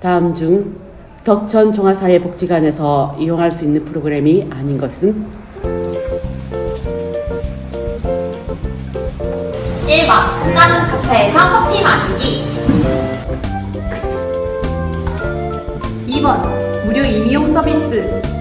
다음 중 덕천 종합사회복지관에서 이용할 수 있는 프로그램이 아닌 것은? 1번 작은 카페에서 커피 마시기. 2번 무료 임의용 서비스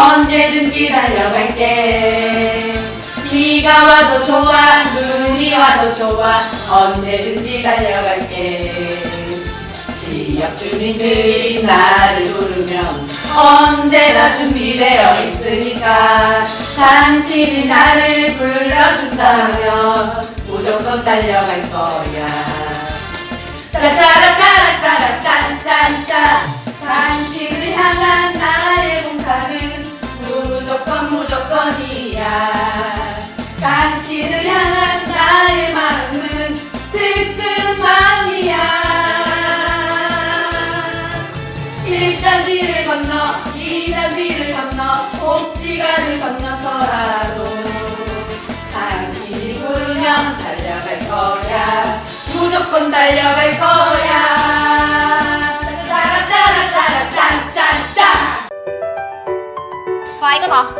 언제든지 달려갈게. 비가 와도 좋아 눈이 와도 좋아. 언제든지 달려갈게. 지역 주민들이 나를 부르면 언제나 준비되어 있으니까 당신이 나를 불러준다면 무조건 달려갈 거야. 짜짜라 건너 이자지를 건너 복지관을 건너서라도. 당신이 부르면 달려갈 거야. 무조건 달려갈 거야. 짜라짜라짜라 짠짠짠 와 이거다